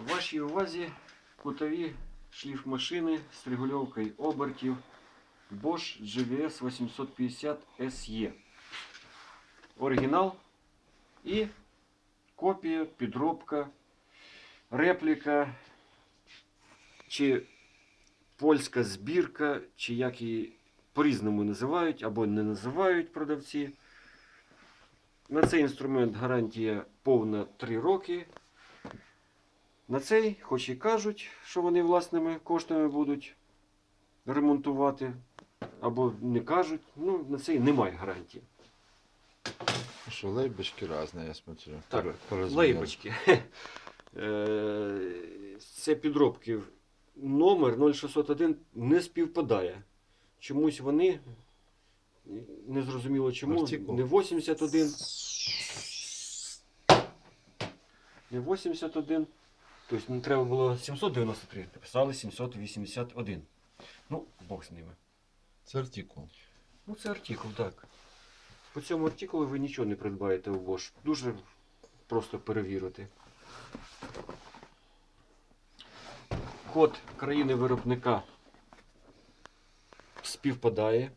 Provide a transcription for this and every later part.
У вашій увазі кутові шліфмашини з регульовкою обертів Bosch GVS 850 SE. Оригінал і копія, підробка, репліка чи польська збірка, чи як її по-різному називають або не називають продавці. На цей інструмент гарантія повна 3 роки. На цей, хоч і кажуть, що вони власними коштами будуть ремонтувати, або не кажуть, ну на цей немає гарантії. Что, лейбочки разные, я смотрю. Так. Лейбочки. Е, Це підробки. Номер 0601 не співпадає. Чомусь вони, незрозуміло чому, Артикул. не 81. Не 81. Тобто не треба було 793, написали 781. Ну, Бог з ними. Це артикул. Ну, це артикул, так. По цьому артикулу ви нічого не придбаєте у Bosch. Дуже просто перевірити. Код країни виробника співпадає.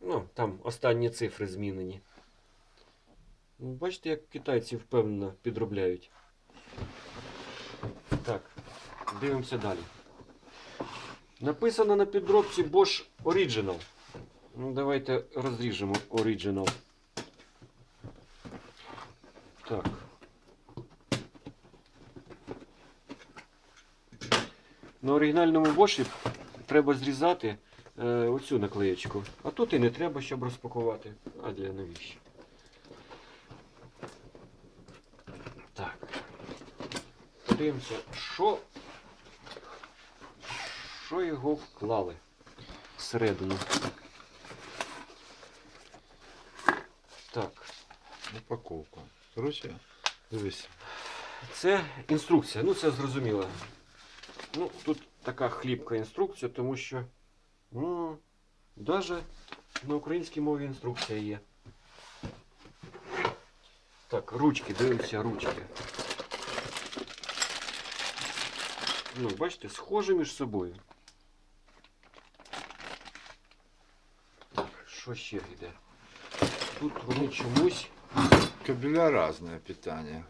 Ну, там останні цифри змінені. Ну, Бачите, як китайці впевнено підробляють. Так, дивимося далі. Написано на підробці Bosch Original. Ну, давайте розріжемо Original. Так. На оригінальному Bosch треба зрізати е, оцю наклеєчку. А тут і не треба, щоб розпакувати. А для навіщо? Подивимося, що що його вклали всередину. Так, Упаковка. Короче, дивись. це інструкція. Ну, це зрозуміло. Ну, тут така хлібка інструкція, тому що ну, навіть на українській мові інструкція є. Так, ручки, дивимося, ручки. Ну, бачите, схожі між собою. Так, що ще йде? Тут вони чомусь, Кабеля разное питание.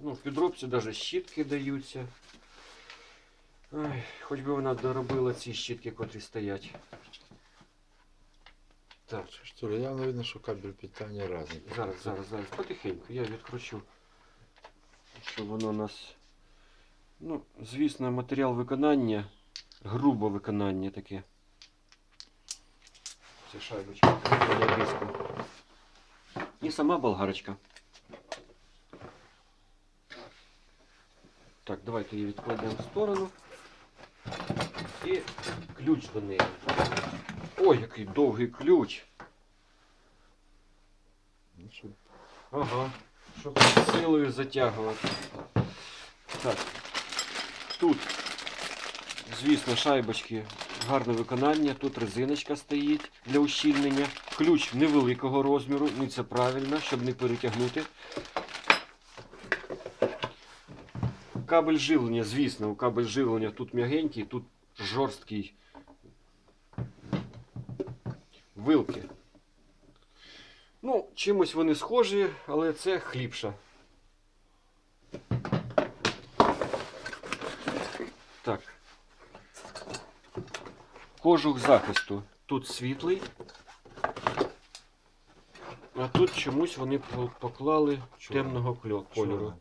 ну, в підробці навіть щітки даються. Ой, хоч би вона доробила ці щітки, котрі стоять. Так, ли, явно видно, что кабель питания разный. зараз, зараз, зараз, потихеньку, я відкручу, щоб воно у нас. Ну, звісно, матеріал виконання, грубе виконання таке. Це шайбочка для диску. І сама болгарочка. Так, давайте її відкладемо в сторону. І ключ до неї. Ой, який довгий ключ. Ну, Ага, щоб силою затягувати. Так. Тут, звісно, шайбочки гарне виконання. Тут резиночка стоїть для ущільнення. Ключ невеликого розміру, ну це правильно, щоб не перетягнути. Кабель живлення, звісно, кабель живлення тут м'ягенький, тут жорсткий. Вилки. Ну, чимось вони схожі, але це хлібша. Так. Кожух захисту. Тут світлий. А тут чомусь вони поклали Чорний. темного кольору.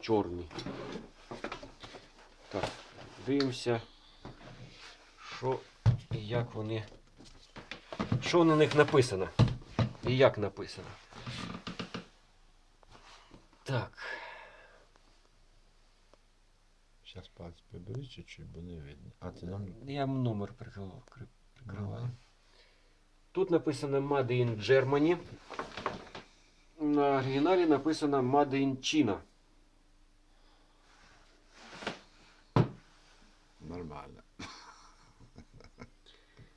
Чорний. Так, дивимося, що і як вони. Що на них написано? І як написано. Так. Сейчас палец прибери чуть-чуть, бо не видно. А ти нам... Я номер прикривав, прикриваю. Ага. Тут написано Made in Germany. На оригіналі написано Made in China. Нормально.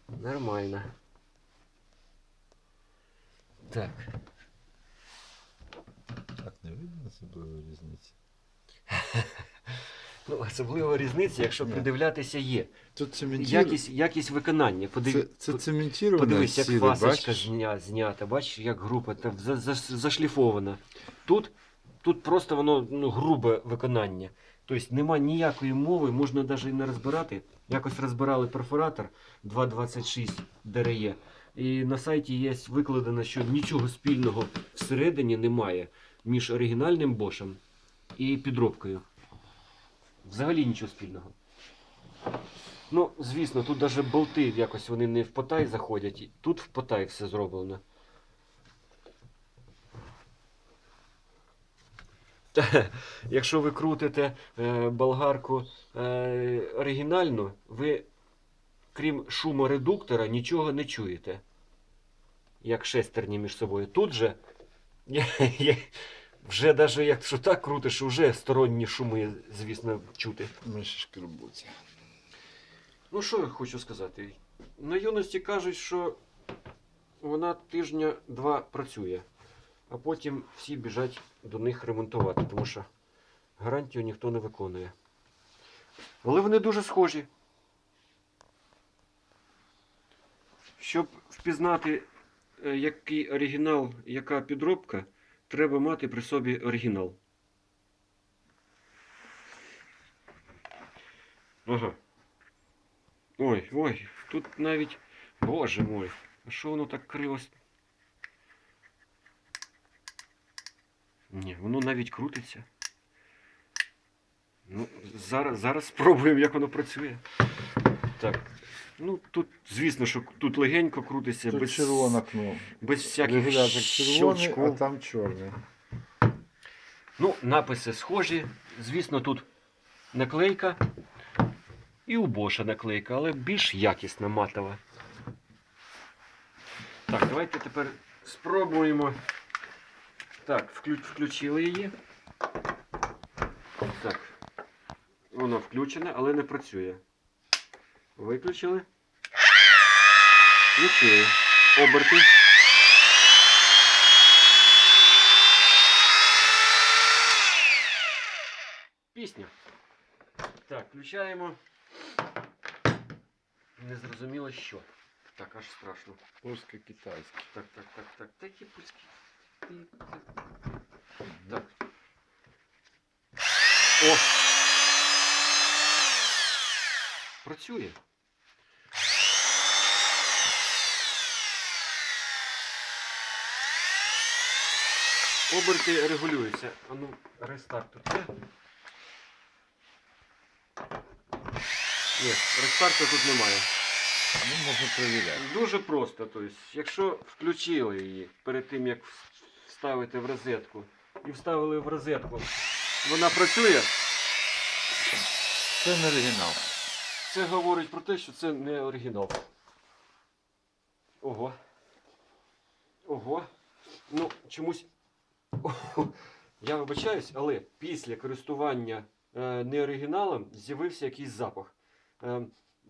Нормально. Так. Так не видно особливої різниці. Ну, особливо різниця, якщо Ні. придивлятися, є. Тут цементір... Якість, якість виконання. Подив... Це, це по- Подивись, як фасочка бачиш? зня... знята, бачиш, як група та за... За... зашліфована. Тут, тут просто воно ну, грубе виконання. Тобто нема ніякої мови, можна навіть і не розбирати. Якось розбирали перфоратор 2.26 ДРЕ. І на сайті є викладено, що нічого спільного всередині немає між оригінальним бошем і підробкою. Взагалі нічого спільного. Ну, звісно, тут навіть болти якось вони не в потай заходять. Тут в потай все зроблено. Якщо ви крутите е, болгарку е, оригінальну, ви крім шуморедуктора нічого не чуєте. Як шестерні між собою. Тут же вже навіть якщо так крутиш, вже сторонні шуми, звісно, чути. Менше шкарбуться. Ну, що я хочу сказати? На юності кажуть, що вона тижня два працює, а потім всі біжать до них ремонтувати, тому що гарантію ніхто не виконує. Але вони дуже схожі. Щоб впізнати, е, який оригінал, яка підробка, треба мати при собі оригінал. Ага. Ой, ой, тут навіть. Боже мой, а що воно так криво? Ні, воно навіть крутиться. Ну, зараз, зараз спробуємо, як воно працює. Так. Ну, тут, звісно, що тут легенько крутиться, Тут без, червона кнопка. без всяких червоний, а там чорний. Ну, написи схожі. Звісно, тут наклейка. І у Боша наклейка, але більш якісна матова. Так, давайте тепер спробуємо. Так, вклю- включили її. Так. Воно включене, але не працює. Виключили. Включили. Оберти. Пісня. Так, включаємо. Незрозуміло що. Так, аж страшно. Польсько-китайський. Так, так, так, так. Такі пульські. Так. О! Працює. Оберти регулюються. А ну, рестарт тут є. Ні, рестарту тут немає. Ну, можна перевіряти. Дуже просто. Тобто, якщо включили її перед тим, як вставити в розетку, і вставили в розетку, вона працює, Це не оригінал. Це говорить про те, що це не оригінал. Ого. Ого. Ну, чомусь. Я вибачаюсь, але після користування е, не оригіналом з'явився якийсь запах. Е,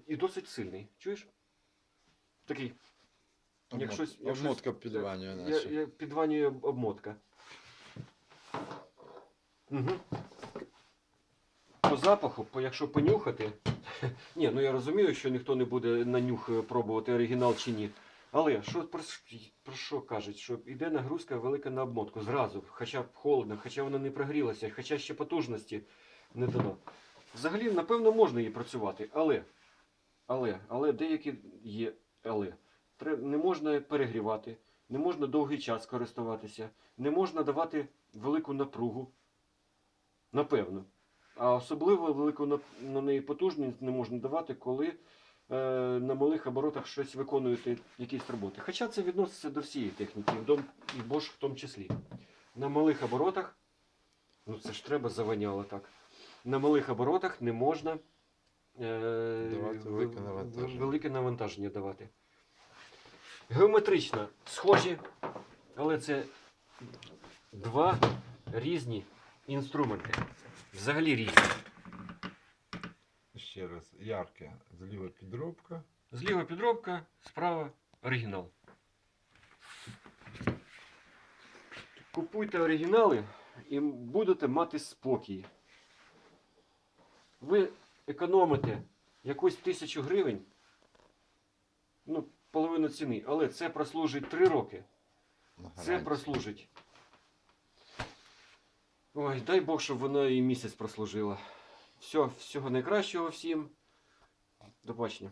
і досить сильний. Чуєш? Такий. Як щось- як Обмотка щось- підванює Я, наче. я підванює об- обмотка. Угу. По запаху, по, якщо понюхати. Ні, ну я розумію, що ніхто не буде на нюх е, пробувати оригінал чи ні. Але що про, про що кажуть? Що йде нагрузка велика на обмотку зразу, хоча б холодно, хоча вона не прогрілася, хоча ще потужності не дано. Взагалі, напевно, можна її працювати, але, але, але деякі є але. Не можна перегрівати, не можна довгий час користуватися, не можна давати велику напругу. Напевно. А особливо велику на, неї потужність не можна давати, коли е, на малих оборотах щось виконуєте, якісь роботи. Хоча це відноситься до всієї техніки, і Bosch в тому числі. На малих оборотах, ну це ж треба заваняло так. На малих оборотах не можна е, Давати велике навантаження. велике навантаження давати. Геометрично схожі, але це два різні інструменти. Взагалі різні. Ще раз, ярке. Зліва підробка. Зліва підробка, справа оригінал. Купуйте оригінали, і будете мати спокій. Ви економите якусь тисячу гривень, ну, половину ціни, але це прослужить 3 роки. Це прослужить. Ой, дай Бог, щоб воно і місяць прослужило. Все, всього найкращого всім. До побачення.